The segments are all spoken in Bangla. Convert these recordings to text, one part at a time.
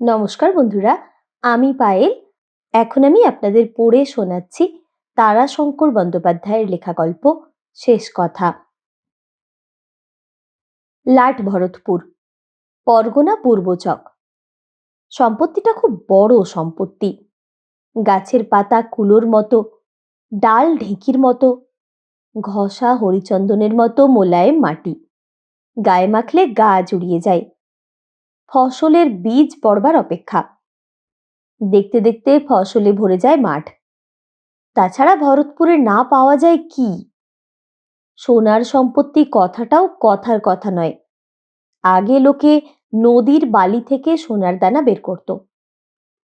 নমস্কার বন্ধুরা, আমি পায়েল। এখন আমি আপনাদের পড়ে শোনাচ্ছি তারাশঙ্কর বন্দ্যোপাধ্যায়ের লেখা গল্প শেষ কথা। লাট ভরতপুর, পরগনা পূর্বচক। সম্পত্তিটা খুব বড় সম্পত্তি। গাছের পাতা কুলোর মতো, ডাল ঢেঁকির মতো, ঘষা হরিচন্দনের মতো মোলায়েম মাটি। গায়ে মাখলে গা জুড়িয়ে যায়। ফসলের বীজ পড়বার অপেক্ষা। দেখতে দেখতে ফসলে ভরে যায় মাঠ। তাছাড়া ভরতপুরে না পাওয়া যায় কি? সোনার সম্পত্তি কথাটাও কথার কথা নয়। আগে লোকে নদীর বালি থেকে সোনার দানা বের করত।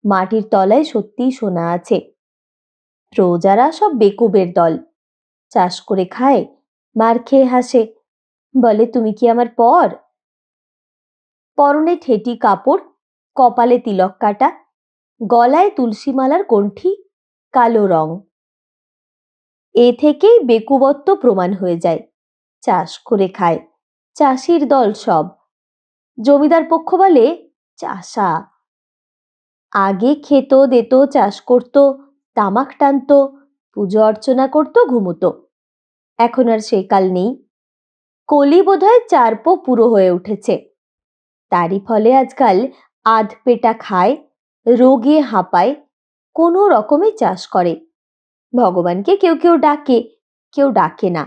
মাটির তলায় সত্যিই সোনা আছে। প্রজারা সব বেকুবের দল। চাষ করে খায়, মার খেয়ে হাসে। বলে, তুমি কি আমার পর? পরনে ঠেটি কাপড়, কপালে তিলক কাটা, গলায় তুলসীমালার কণ্ঠি, কালো রং। এ থেকেই বেকুবত্ব প্রমাণ হয়ে যায়। চাষ করে খায়। চাষির দল সব। জমিদার পক্ষ বলে, চাষা। আগে খেত, দেত, চাষ করত, তামাক টানত, পুজো অর্চনা করত, ঘুমতো। এখন আর সে কাল নেই। কলি বোধহয় চারপো পুরো হয়ে উঠেছে। তারই ফলে আজকাল আধ পেটা খায়, রোগে হাঁপায়, কোনো রকমে চাষ করে। ভগবানকে কেউ কেউ ডাকে কেউ ডাকে না।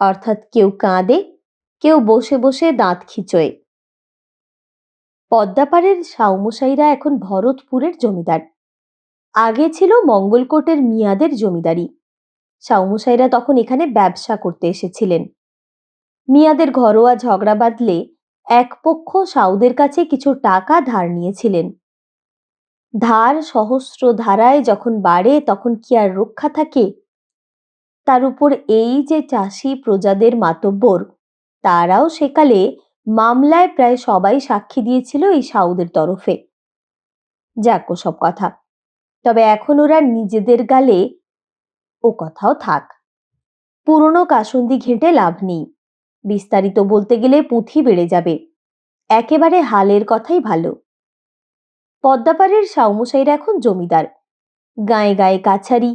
অর্থাৎ কেউ কাঁদে, কেউ বসে বসে দাঁত খিচোয়। পদ্মাপাড়ের সাউমশাইরা এখন ভরতপুরের জমিদার। আগে ছিল মঙ্গলকোটের মিয়াদের জমিদারি। সাউমশাইরা তখন এখানে ব্যবসা করতে এসেছিলেন। মিয়াদের ঘরোয়া ঝগড়া বাঁধলে এক পক্ষ সাউদের কাছে কিছু টাকা ধার নিয়েছিলেন। ধার সহস্র ধারায় যখন বাড়ে, তখন কি আর রক্ষা থাকে? তার উপর এই যে চাষি প্রজাদের মাতব্বর, তারাও সেকালে মামলায় প্রায় সবাই সাক্ষী দিয়েছিল এই সাউদের তরফে। যাক সব কথা, তবে এখন ওরা নিজেদের গালে ও কথাও থাক। পুরনো কাসন্দি ঘেঁটে লাভ নেই। বিস্তারিত বলতে গেলে পুঁথি বেড়ে যাবে। একেবারে হালের কথাই ভালো। পদ্মাপাড়ের সাউমশাইরা এখন জমিদার। গায়ে গায়ে কাছারি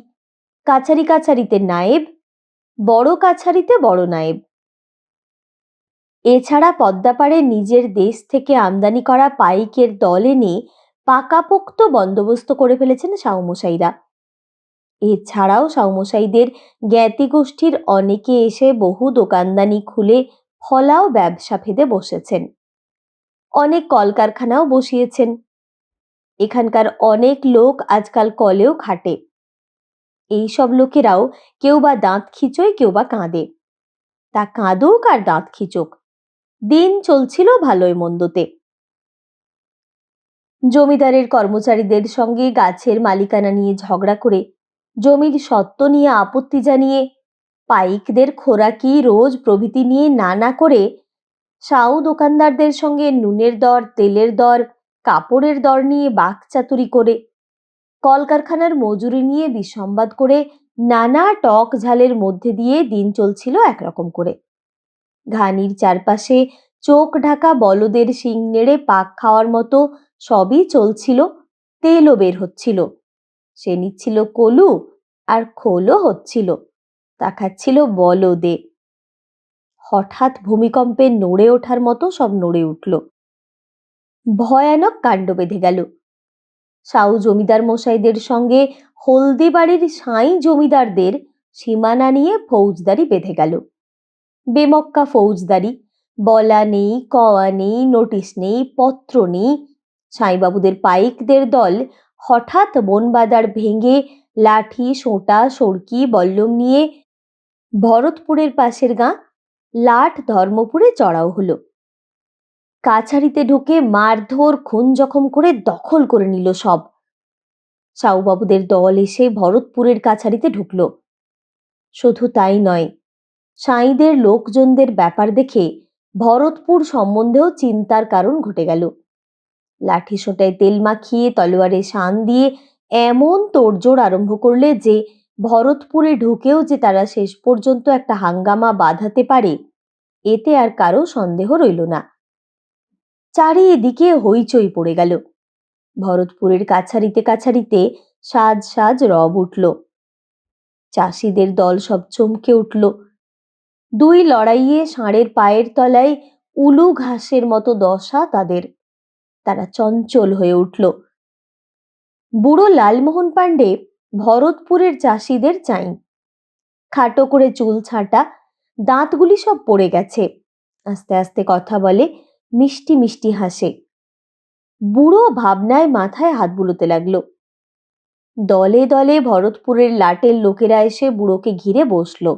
কাছারি কাছারিতে নায়েব, বড় কাছারিতে বড় নায়েব। এছাড়া পদ্মাপাড়ে নিজের দেশ থেকে আমদানি করা পাইকের দল এনে পাকাপোক্ত বন্দোবস্ত করে ফেলেছেন সাউমশাইরা এছাড়াও সাউমশাইদের জ্ঞাতি গোষ্ঠীর অনেকে এসে বহু দোকানদানি খুলে ফলাও ব্যবসা ফেদে বসেছেন। অনেক কলকারখানাও বসিয়েছেন। এখানকার অনেক লোক আজকাল কলেও খাটে। এই সব লোকেরাও কেউ বা দাঁত খিচোয়, কেউ বা কাঁদে। তা কাঁদুক আর দাঁত খিচুক। দিন চলছিল ভালোই মন্দতে। জমিদারের কর্মচারীদের সঙ্গে গাছের মালিকানা নিয়ে ঝগড়া করে জমির সত্ত্ব নিয়ে আপত্তি জানিয়ে পাইকদের খোরাকি রোজ প্রভৃতি নিয়ে নানা করে সাউ দোকানদারদের সঙ্গে নুনের দর, তেলের দর, কাপড়ের দর নিয়ে বাকচাতুরি করে, কলকারখানার মজুরি নিয়ে বিসম্বাদ করে নানা টক ঝালের মধ্যে দিয়ে দিন চলছিল একরকম করে। ঘানির চারপাশে চোখ ঢাকা বলদের শিং নেড়ে পাক খাওয়ার মতো সবই চলছিল, তেলও বের হচ্ছিল। সে নিচ্ছিল কলু আর খোলও হচ্ছিল তাকাচ্ছিল বলদে। হঠাৎ ভূমিকম্পে নড়ে ওঠার মতো সব নড়ে উঠল। ভয়ানক কাণ্ড বেঁধে গেল। সাউ জমিদার মশাইদের সঙ্গে হলদি বাড়ির সাঁই জমিদারদের সীমানা নিয়ে ফৌজদারি বেঁধে গেল। বেমক্কা ফৌজদারি, বলা নেই, কওয়া নেই, নোটিশ নেই, পত্র নেই, সাঁইবাবুদের পাইকদের দল হঠাৎ বনবাদার ভেঙে লাঠি, সোঁটা সড়কি বল্লম নিয়ে ভরতপুরের পাশের গাঁ লাট ধর্মপুরে চড়াও হলো। কাছারিতে ঢুকে মারধর, খুন জখম করে দখল করে নিল সব। সাউবাবুদের দল এসে ভরতপুরের কাছারিতে ঢুকল। শুধু তাই নয়, সাঁইদের লোকজনদের ব্যাপার দেখে ভরতপুর সম্বন্ধেও চিন্তার কারণ ঘটে গেল। লাঠি সোটায় তেল মাখিয়ে, তলোয়ারে শান দিয়ে এমন তোড়জোড় আরম্ভ করলে যে ভরতপুরে ঢুকেও যে তারা শেষ পর্যন্ত একটা হাঙ্গামা বাঁধাতে পারে, এতে আর কারও সন্দেহ রইল না। চারিদিকে হইচই পড়ে গেল। ভরতপুরের কাছারিতে কাছারিতে সাজ সাজ রব উঠল। চাষিদের দল সব চমকে উঠল। দুই লড়াইয়ে ষাঁড়ের পায়ের তলায় উলু ঘাসের মতো দশা তাদের। তারা চঞ্চল হয়ে উঠল। বুড়ো লালমোহন পাণ্ডে ভরতপুরের চাষিদের চাই। খাটো করে চুল ছাঁটা, দাঁতগুলি সব পড়ে গেছে। আস্তে আস্তে কথা বলে, মিষ্টি মিষ্টি হাসে। বুড়ো ভাবনায় মাথায় হাত বুলোতে লাগল। দলে দলে ভরতপুরের লাটের লোকেরা এসে বুড়োকে ঘিরে বসল।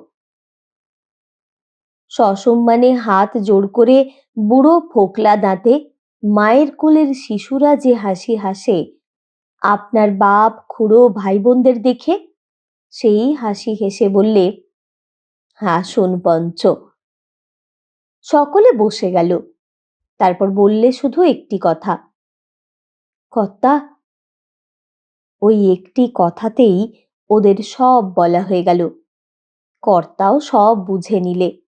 সসম্মানে হাত জোড় করে বুড়ো ফোকলা দাঁতে মায়ের কোলের শিশুরা যে হাসি হাসে, আপনার বাপ, খুড়ো ভাই বোনদের দেখে সেই হাসি হেসে বললে হাসুন পঞ্চ। সকলে বসে গেল। তারপর বললে শুধু একটি কথা, কর্তা, ওই একটি কথাতেই ওদের সব বলা হয়ে গেল। কর্তাও সব বুঝে নিলে।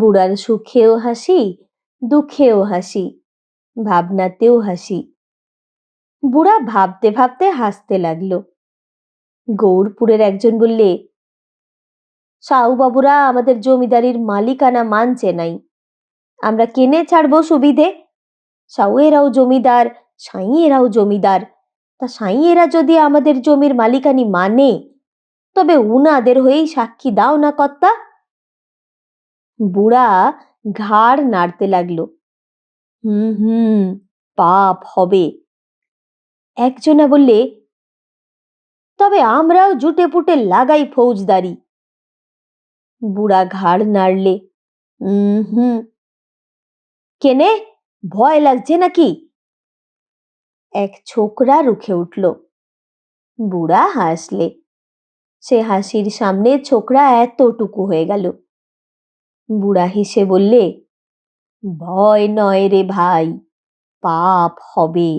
বুড়ার সুখেও হাসি দুঃখেও হাসি, ভাবনাতেও হাসি। বুড়া ভাবতে ভাবতে হাসতে লাগল। গৌরপুরের একজন বললে সাউবাবুরা আমাদের জমিদারির মালিকানা মানছে নাই। আমরা কেনে ছাড়বো সুবিধে? সাউয়েরাও জমিদার, সাঁইয়েরাও জমিদার। তা সাঁইয়েরা যদি আমাদের জমির মালিকানি মানে তবে উনাদের হয়েই সাক্ষী দাও না কর্তা? বুড়া ঘাড় নাড়তে লাগল। হুম হুম, পাপ হবে। একজনা বললে, তবে আমরাও জুটে পুটে লাগাই ফৌজদারি। বুড়া ঘাড় নাড়লে, হুম হুম। কেনে, ভয় লাগছে নাকি? এক ছোকরা রুখে উঠল। বুড়া হাসলে। সে হাসির সামনে ছোকরা এতটুকু হয়ে গেল। বুড়া হেসে বললে, ভয় নয় রে ভাই, পাপ হবে।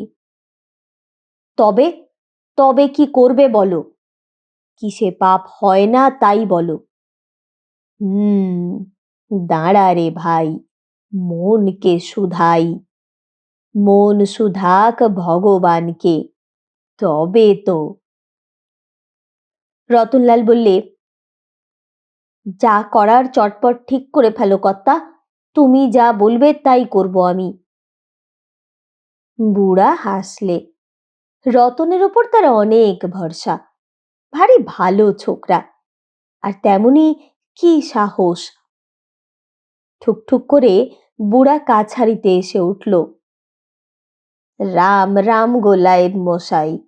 তবে তবে কি করবে বলো? কিসে পাপ হয় না তাই বলো। হুম, দাঁড়া রে ভাই, মনকে শুধাই। মন সুধাক ভগবানকে, তবে তো। রতনলাল বললে যা করার চটপট ঠিক করে ফেলো কর্তা। তুমি যা বলবে তাই করব আমি। বুড়া হাসলে। রতনের ওপর তার অনেক ভরসা। ভারী ভালো ছোকরা। আর তেমনি কি সাহস। ঠুকঠুক করে বুড়া কাছারিতে এসে উঠল। রাম রাম গোলায়েব মশাই।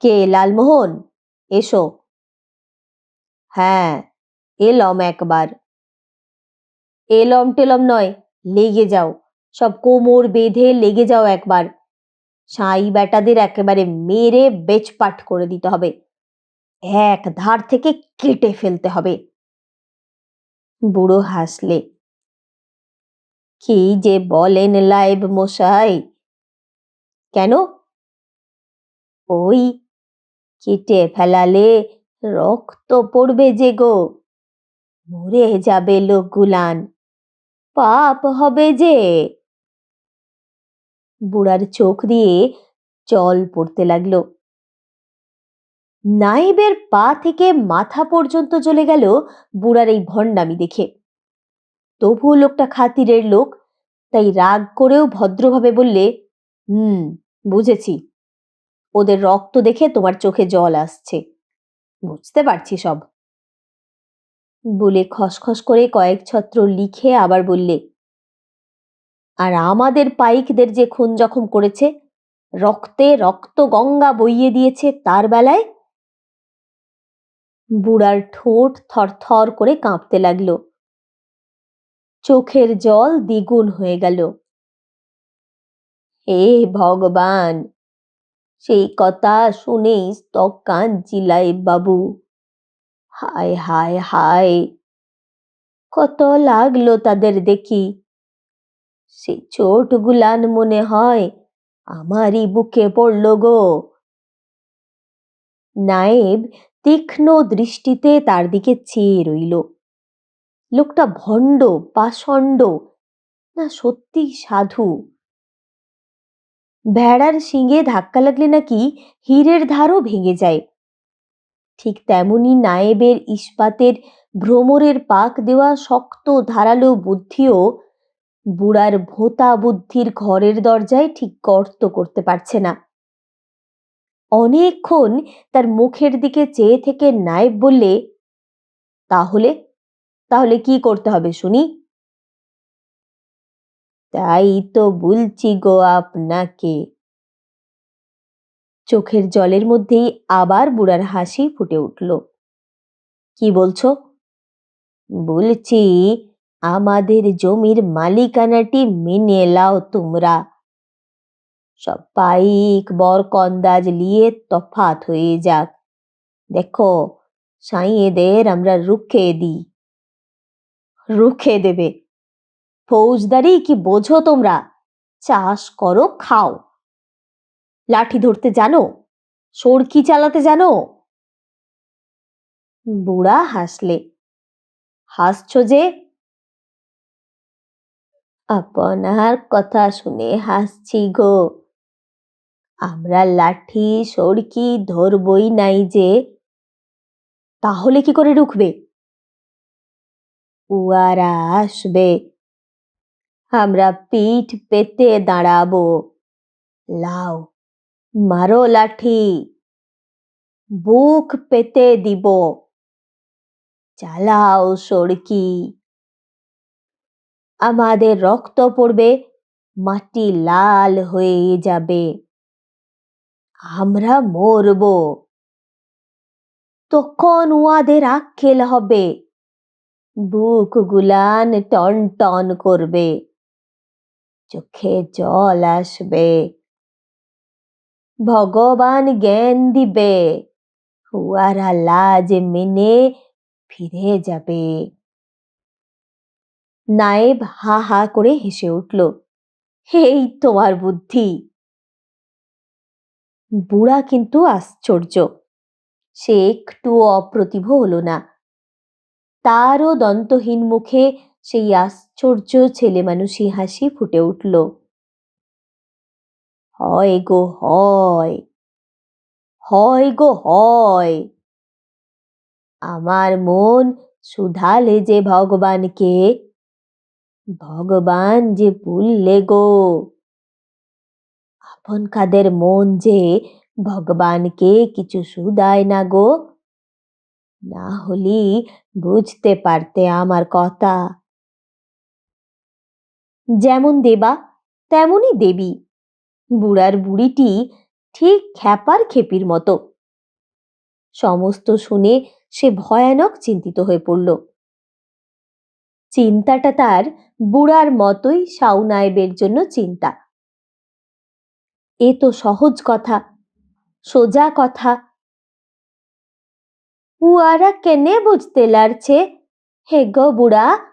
কে, লালমোহন? এসো। হ্যাঁ এলম একবার। এলম টেলম নয়, লেগে যাও। সব কোমর বেঁধে লেগে যাও একবার। সাই বেটাদের একেবারে মেরে বেচপাট করে দিতে হবে। এক ধার থেকে কেটে ফেলতে হবে। বুড়ো হাসলে, কি যে বলেন লাইব মশাই? কেন? ওই কেটে ফেলালে রক্ত পড়বে যে গো। মরে যাবে লোকগুলান পাপ হবে যে। বুড়ার চোখ দিয়ে জল পড়তে লাগল। নাইবের পা থেকে মাথা পর্যন্ত চলে গেল বুড়ার এই ভণ্ডামি দেখে। তবুও লোকটা খাতিরের লোক, তাই রাগ করেও ভদ্রভাবে বললে, হুম, বুঝেছি। ওদের রক্ত দেখে তোমার চোখে জল আসছে। বুঝতে পারছি সব। বলে খসখস করে কয়েক ছত্র লিখে আবার বললে, আর আমাদের পাইকদের যে খুন জখম করেছে, রক্তে রক্ত গঙ্গা বইয়ে দিয়েছে তার বেলায়? বুড়ার ঠোঁট থরথর করে কাঁপতে লাগল। চোখের জল দ্বিগুণ হয়ে গেল। হে ভগবান! সেই কথা শুনেই স্তক কাঁদছিলাই বাবু। হায় হায় হায়, কত লাগল তাদের দেখি। সে চোট গুলান মনে হয় আমারই বুকে পড়ল গো। নায়েব তীক্ষ্ণ দৃষ্টিতে তার দিকে চেয়ে রইল। লোকটা ভণ্ড, পাষণ্ড, না সত্যি সাধু। ভেড়ার শিঙে ধাক্কা লাগলে নাকি হীরের ধারও ভেঙে যায়। ঠিক তেমনি নায়েবের ইস্পাতের ভ্রমরের পাক দেওয়া শক্ত ধারালো বুদ্ধিও বুড়ার ভোঁতা বুদ্ধির ঘরের দরজায় ঠিক গর্ত করতে পারছে না। অনেকক্ষণ তার মুখের দিকে চেয়ে থেকে নায়েব বললে, তাহলে? তাহলে কি করতে হবে শুনি? তাই তো বলছি গো আপনাকে। চোখের জলের মধ্যেই আবার বুড়ার হাসি ফুটে উঠল। কি বলছো? বলছি, আমাদের জমির মালিকানাটি মেনে লাও তোমরা। সব পাইক বরকন্দাজ নিয়ে তফাত হয়ে যাক। দেখো, সাঁইয়েদের আমরা রুখে দিই। রুখে দেবে। ফৌজদারি কি বোঝো তোমরা? চাষ করো, খাও। লাঠি ধরতে জানো? সরকি চালাতে জানো? বুড়া হাসলে। হাসছ যে? আপনার কথা শুনে হাসছি গো। আমরা লাঠি সরকি ধরবই নাই যে। তাহলে কি করে ঢুকবে উয়ারা আসবে। আমরা পিঠ পেতে দাঁড়াবো। লাও, মারো লাঠি। বুক পেতে দিব। চালাও সড়কি। আমাদের রক্ত পড়বে, মাটি লাল হয়ে যাবে। আমরা মরব। তখন উয়াদের আক্কেল হবে। বুক গুলান টন টন করবে। চোখে জল আসবে। ভগবান জ্ঞান দিবে। উয়ারা লাজ মেনে ফিরে যাবে। নায়েব হা হা করে হেসে উঠল, এই তোমার বুদ্ধি। বুড়া কিন্তু আশ্চর্য। সে একটু অপ্রতিভ হলো না। তারও দন্তহীন মুখে সেই আশ্চর্য ছেলে মানুষই হাসি ফুটে উঠল। হয় গো, হয়। হয় গো, হয়। আমার মন সুধালে যে ভগবানকে, ভগবান যে ভুললে গো। আপন কাদের মন যে ভগবানকে কিছু সুদায় না গো, না হলি বুঝতে পারতে আমার কথা। যেমন দেবা, তেমনই দেবী। বুড়ার বুড়িটি ঠিক খ্যাপার খেপির মতো। সমস্ত শুনে সে ভয়ানক চিন্তিত হয়ে পড়ল। চিন্তাটা তার বুড়ার মতোই সাউনায়েবের জন্য চিন্তা। এ তো সহজ কথা, সোজা কথা। উয়ারা কেনে বুঝতে লারছে? হে গো বুড়া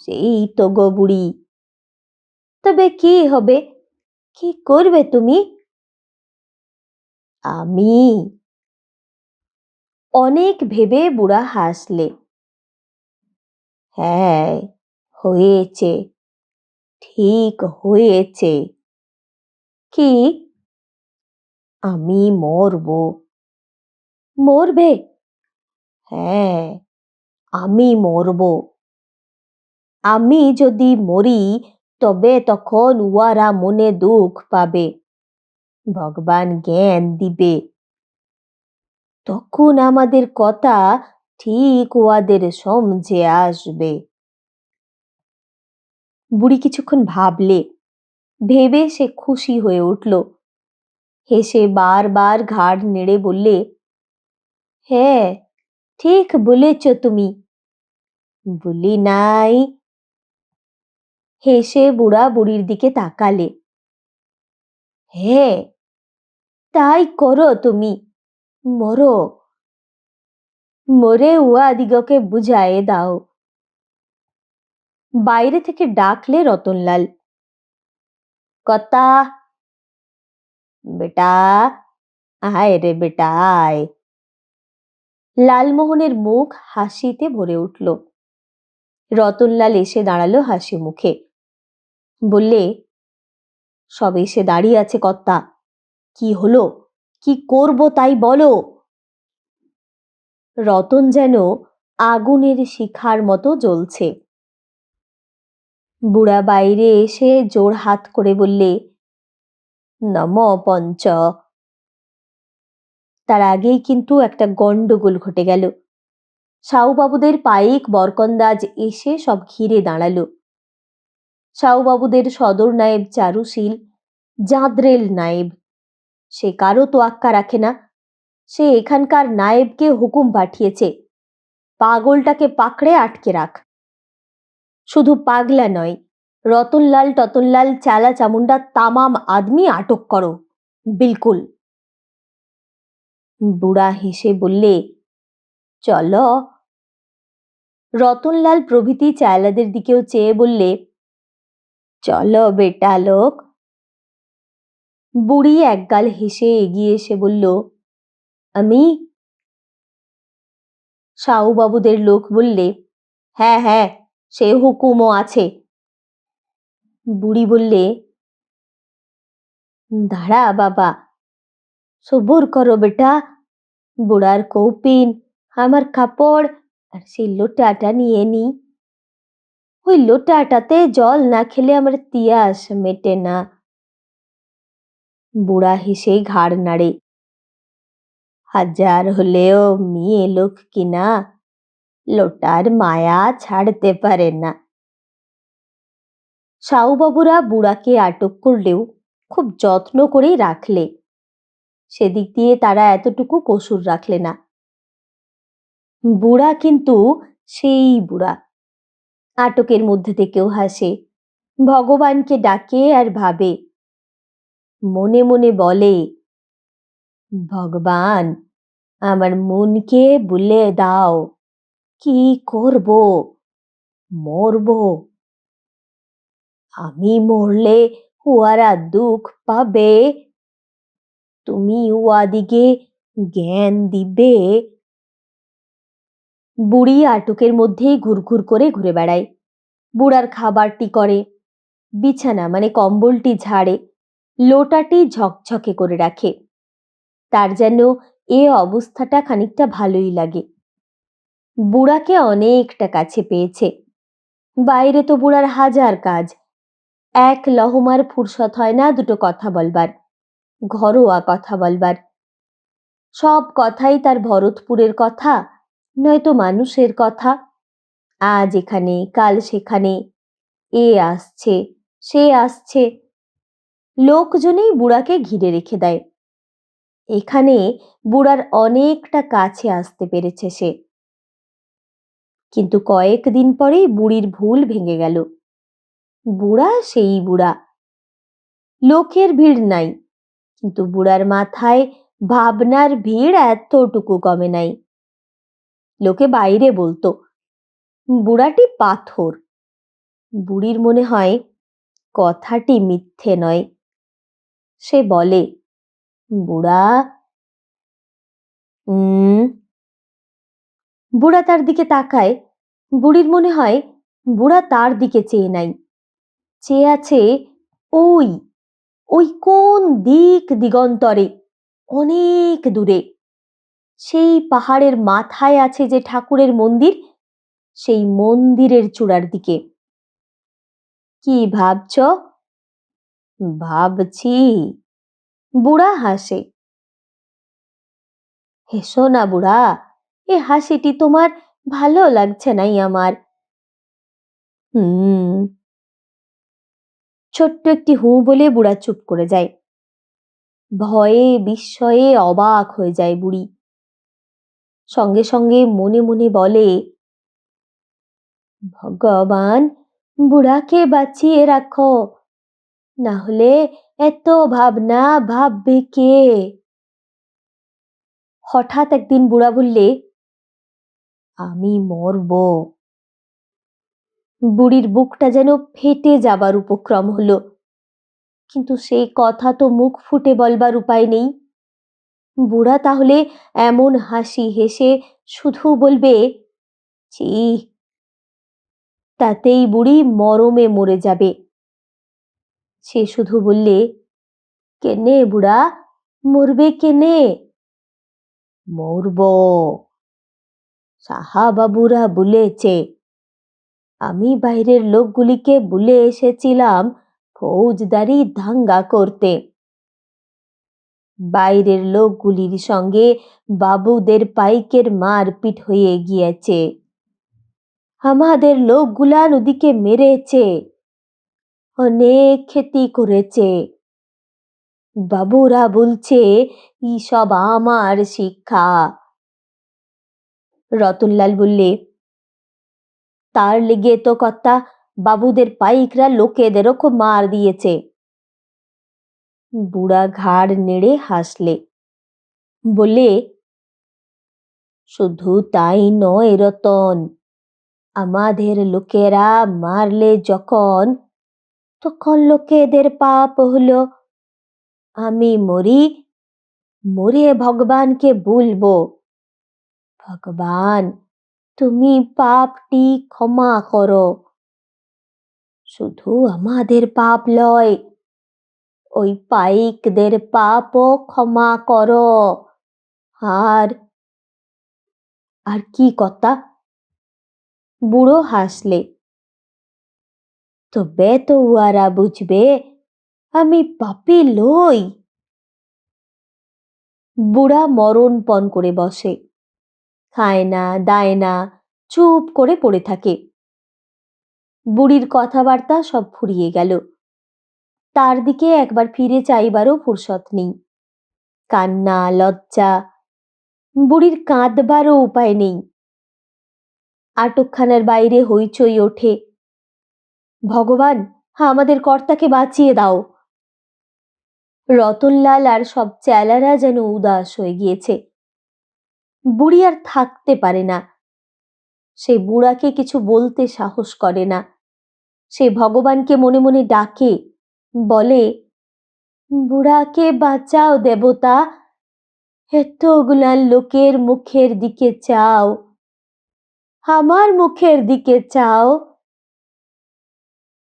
সেই তো গো বুড়ি। তবে কি হবে? কি করবে তুমি? আমি? অনেক ভেবে বুড়া হাসলে। হ্যাঁ হয়েছে। ঠিক হয়েছে। কি? আমি মরব। মরবে? হ্যাঁ আমি মরব। আমি যদি মরি, তবে তখন উয়ারা মনে দুঃখ পাবে। ভগবান জ্ঞান দিবে। তখন আমাদের কথা ঠিক ওয়াদের সমঝে আসবে। বুড়ি কিছুক্ষণ ভাবলে, ভেবে সে খুশি হয়ে উঠল। হেসে বারবার ঘাড় নেড়ে বললে হ্যাঁ ঠিক বলেছ তুমি। বলি নাই হেসে বুড়া বুড়ির দিকে তাকালে। হ্যাঁ তাই করো তুমি, মরো। মরে উয়াদিগকে বুঝায়ে দাও। বাইরে থেকে ডাকলে রতনলাল কতা বেটা, আয় রে বেটা, আয়। লালমোহনের মুখ হাসিতে ভরে উঠল। রতনলাল এসে দাঁড়াল হাসি মুখে বললে, সব এসে দাঁড়িয়ে আছে কর্তা। কি হলো? কি করব তাই বলো? রতন যেন আগুনের শিখার মতো জ্বলছে। বুড়া বাইরে এসে জোর হাত করে বললে, নম পঞ্চ। তার আগেই কিন্তু একটা গন্ডগোল ঘটে গেল। সাউবাবুদের পাইক বরকন্দাজ এসে সব ঘিরে দাঁড়াল। সাউবাবুদের সদর নায়েব চারুশীল, জাঁদরেল নায়েব। সে কারও তোয়াক্কা রাখে না। সে এখানকার নায়েবকে হুকুম পাঠিয়েছে, পাগলটাকে পাকড়ে আটকে রাখ। শুধু পাগলা নয়, রতনলাল টতনলাল, চালা চামুন্ডা তামাম আদমি আটক করো, বিলকুল। বুড়া হেসে বললে, চলো। রতনলাল প্রভৃতি চায়লাদের দিকেও চেয়ে বললে চলো বেটা লোক। বুড়ি একগাল হেসে এগিয়ে এসে বলল, আমি? সাউবাবুদের লোক বললে হ্যাঁ হ্যাঁ সে হুকুমও আছে। বুড়ি বললে, দাঁড়া বাবা, সবুর করো বেটা, বুড়ার কৌপিন, আমার কাপড়, আর সেই লোটাটা নিয়ে নি। ওই লোটাটাতে জল না খেলে আমার তিয়াস মেটে না। বুড়া হেসেই ঘাড় নাড়ে। হাজার হলেও মেয়ে লোক কিনা, লোটার মায়া ছাড়তে পারে না। সাউবাবুরা বুড়াকে আটক করলেও খুব যত্ন করেই রাখলে। সেদিক দিয়ে তারা এতটুকু কসুর রাখলে না। বুড়া কিন্তু সেই বুড়া। আটকের মধ্যে থেকেও হাসে। ভগবানকে ডাকে আর ভাবে, মনে মনে বলে, ভগবান, আমার মনকে বলে দাও, কি করব? মরব। আমি মরলে উহারা দুঃখ পাবে। তুমি উহাদিকে জ্ঞান দিবে। বুড়ি আটকের মধ্যেই ঘুরঘুর করে ঘুরে বেড়ায়। বুড়ার খাবারটি করে, বিছানা মানে কম্বলটি ঝাড়ে, লোটাটি ঝকঝকে করে রাখে। তার যেন এ অবস্থাটা খানিকটা ভালোই লাগে। বুড়াকে অনেকটা কাছে পেয়েছে। বাইরে তো বুড়ার হাজার কাজ। এক লহমার ফুরসত হয় না দুটো কথা বলবার, ঘরোয়া কথা বলবার। সব কথাই তার ভরতপুরের কথা নয়তো মানুষের কথা। আজ এখানে, কাল সেখানে, এ আসছে, সে আসছে। লোকজনেই বুড়াকে ঘিরে রেখে দেয়। এখানে বুড়ার অনেকটা কাছে আসতে পেরেছে সে। কিন্তু কয়েকদিন পরেই বুড়ির ভুল ভেঙে গেল। বুড়া সেই বুড়া। লোকের ভিড় নাই, কিন্তু বুড়ার মাথায় ভাবনার ভিড় এতটুকু কমে নাই। লোকে বাইরে বলতো, বুড়াটি পাথর। বুড়ির মনে হয়, কথাটি মিথ্যে নয়। সে বলে, বুড়া বুড়া তার দিকে তাকায়। বুড়ির মনে হয়, বুড়া তার দিকে চেয়ে নাই। চেয়ে আছে ওই ওই কোন দিক দিগন্তরে, অনেক দূরে। সেই পাহাড়ের মাথায় আছে যে ঠাকুরের মন্দির, সেই মন্দিরের চূড়ার দিকে। কি ভাবছ? ভাবছি। বুড়া হাসে। হেসো না বুড়া, এ হাসিটি তোমার ভালো লাগছে নাই আমার। হুম। ছোট্ট একটি হু বলে বুড়া চুপ করে যায়। ভয়ে বিস্ময়ে অবাক হয়ে যায় বুড়ি। সঙ্গে সঙ্গে মনে মনে বলে, ভগবান, বুড়াকে বাঁচিয়ে রাখো। না হলে এত ভাবনা ভাববে কে? হঠাৎ একদিন বুড়া বললে, আমি মরব। বুড়ির বুকটা যেন ফেটে যাবার উপক্রম হলো। কিন্তু সেই কথা তো মুখ ফুটে বলবার উপায় নেই। বুড়া তাহলে এমন হাসি হেসে শুধু বলবে চি তাতেই বুড়ি মরমে মরে যাবে। সে শুধু বললে, কেনে বুড়া, মরবে কেনে? মরব। সাহাবাবুরা বলেছে, আমি বাইরের লোকগুলিকে বলে এসেছিলাম ফৌজদারি দাঙ্গা করতে। বাইরের লোকগুলির সঙ্গে বাবুদের পাইকের মারপিট হয়ে গিয়েছে। আমাদের লোকগুলা নদীকে মেরেছে। অনেক ক্ষতি করেছে। বাবুরা বলছে সব আমার শিক্ষা। রতনলাল বললে, তার লেগে তো কর্তা, বাবুদের পাইকরা লোকেদেরও খুব মার দিয়েছে। বুড়া ঘাড় নেড়ে হাসলে। বলে, শুধু তাই নয় রতন, আমাদের লোকেরা মারলে যখন, তখন লোকেদের পাপ হলো। আমি মরি, মরে ভগবানকে বলব, ভগবান, তুমি পাপটি ক্ষমা করো। শুধু আমাদের পাপ লয় ওই পাইকদের পাপও ক্ষমা কর। আর আর কি কথা বুড়ো হাসলে, তবে তো উয়ারা বুঝবে, আমি পাপি লই বুড়া মরণপণ করে বসে, খায় না, দায় না, চুপ করে পড়ে থাকে। বুড়ির কথাবার্তা সব ফুরিয়ে গেল। তার দিকে একবার ফিরে চাইবারও ফুরসত নেই। কান্না, লজ্জা, বুড়ির কাঁদবারও উপায় নেই। আটকখানার বাইরে হইচই ওঠে। ভগবান, আমাদের কর্তাকে বাঁচিয়ে দাও। রতনলাল আর সব চেলারা যেন উদাস হয়ে গিয়েছে। বুড়ি আর থাকতে পারে না। সে বুড়াকে কিছু বলতে সাহস করে না। সে ভগবানকে মনে মনে ডাকে। বলে, বুড়াকে বাঁচাও দেবতা, এতগুলা লোকের মুখের দিকে চাও, আমার মুখের দিকে চাও।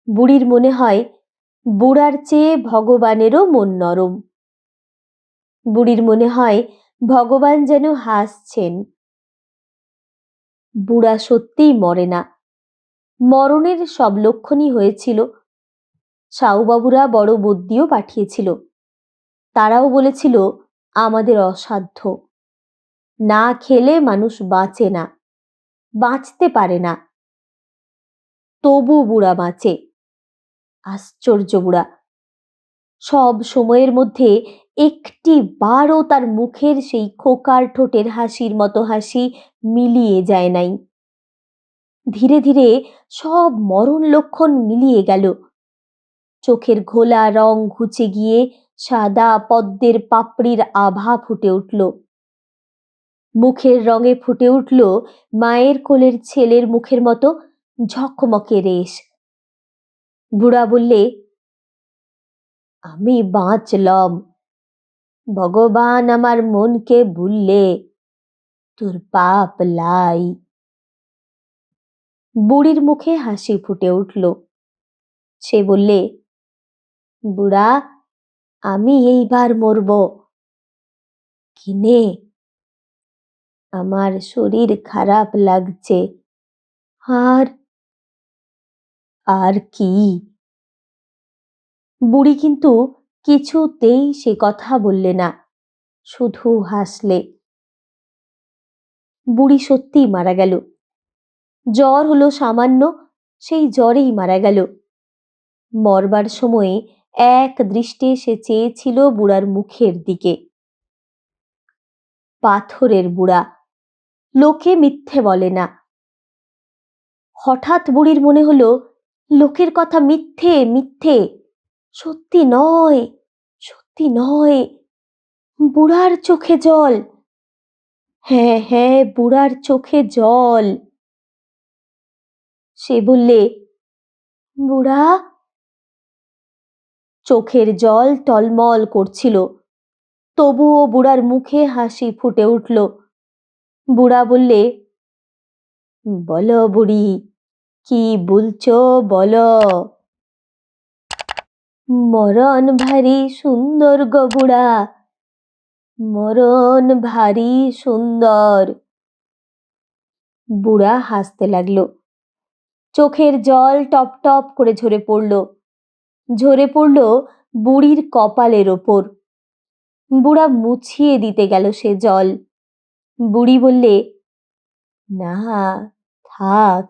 বুড়ির মনে হয়, বুড়ার চেয়ে ভগবানেরও মন নরম। বুড়ির মনে হয়, ভগবান যেন হাসছেন। বুড়া সত্যিই মরে না। মরণের সব লক্ষণই হয়েছিল সাউবাবুরা বড় বুদ্ধিও পাঠিয়েছিল। তারাও বলেছিল, আমাদের অসাধ্য। না খেলে মানুষ বাঁচে না, বাঁচতে পারে না। তবু বুড়া বাঁচে। আশ্চর্য বুড়া। সব সময়ের মধ্যে একটি বারও তার মুখের সেই খোকার ঠোঁটের হাসির মতো হাসি মিলিয়ে যায় নাই। ধীরে ধীরে সব মরণ লক্ষণ মিলিয়ে গেল। চোখের ঘোলা রং ঘুচে গিয়ে সাদা পদ্মের পাপড়ির আভা ফুটে উঠল। মুখের রঙে ফুটে উঠল মায়ের কোলের ছেলের মুখের মতো ঝকমকে রেশ। বুড়া বললে, আমি বাঁচলম। ভগবান আমার মনকে ভুললে তোর পাপ লাই। বুড়ির মুখে হাসি ফুটে উঠল। সে বললে বুড়া, আমি এইবার মরব। কিনে? আমার শরীর খারাপ লাগছে। আর আর কি? বুড়ি কিন্তু কিছুতেই সে কথা বললে না, শুধু হাসলে। বুড়ি সত্যিই মারা গেল। জ্বর হলো সামান্য, সেই জ্বরেই মারা গেল। মরবার সময়ে এক দৃষ্টে সে চেয়েছিল বুড়ার মুখের দিকে। পাথরের বুড়া, লোকে মিথ্যে বলে না। হঠাৎ বুড়ির মনে হলো, লোকের কথা মিথ্যে মিথ্যে, সত্যি নয় সত্যি নয়, বুড়ার চোখে জল। হ্যাঁ হ্যাঁ বুড়ার চোখে জল। সে বললে, বুড়া চোখের জল টলমল করছিল। তবুও বুড়ার মুখে হাসি ফুটে উঠল। বুড়া বললে, বলো বুড়ি, কি বলছো বলো? মরণ ভারী সুন্দর গো বুড়া, মরণ ভারী সুন্দর। বুড়া হাসতে লাগল। চোখের জল টপ টপ করে ঝরে পড়ল। ঝরে পড়ল বুড়ির কপালের ওপর। বুড়া মুছিয়ে দিতে গেল সে জল। বুড়ি বললে, না, থাক